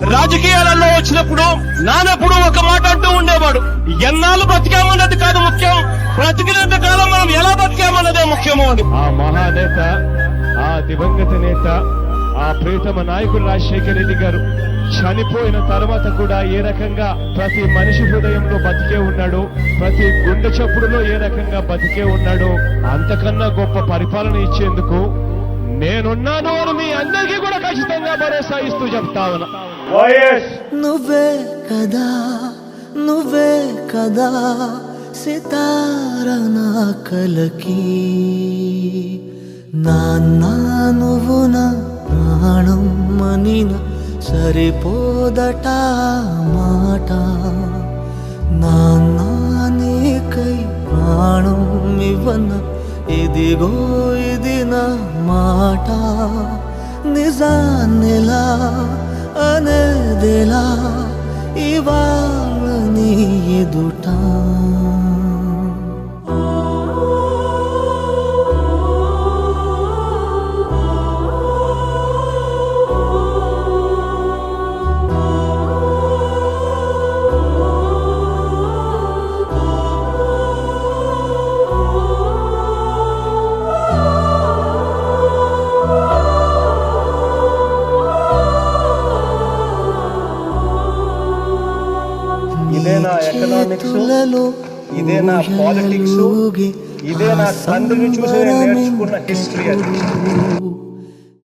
రాజకీయాలలో వచ్చినప్పుడు నానప్పుడు ఒక మాట అంటూ ఉండేవాడు. ఎన్నాళ్ళు బ్రతికామన్నది కాదు ముఖ్యం. బ్రతికినంత కాలం మనం ఎలా బ్రతికామన్నదే ముఖ్యము అని. ఆ మహానేత ఆ దివంగత నేత ఆ ప్రీతమ నాయకుడు రాజశేఖర రెడ్డి గారు చనిపోయిన తర్వాత కూడా ఏ రకంగా ప్రతి మనిషి హృదయంలో బతికే ఉన్నాడు ప్రతి గుండె చప్పుడులో ఏ రకంగా బతికే ఉన్నాడు అంతకన్నా గొప్ప పరిపాలన ఇచ్చేందుకు నేనున్నాను అని మీ అందరికీ కూడా ఖచ్చితంగా భరోసా ఇస్తూ చెప్తా ఉన్నా. నువ్వే కదా నువ్వే కదా సితార నా కలకి. నాన్న నువ్వు నా ప్రాణం మనిన సరిపోదట మాట. నాన్న నీకై ప్రాణం ఇవ్వన ఇదిగో ఇది పలికిన మాట నిజాన్నిలా అనేదిలా ఇవాళ నీ ఎదుటా. ఇదే నా ఎకనామిక్స్ ఇదే నా పాలిటిక్స్ ఇదే నా తండ్రిని చూసి నేను నేర్చుకున్న హిస్టరీ అది.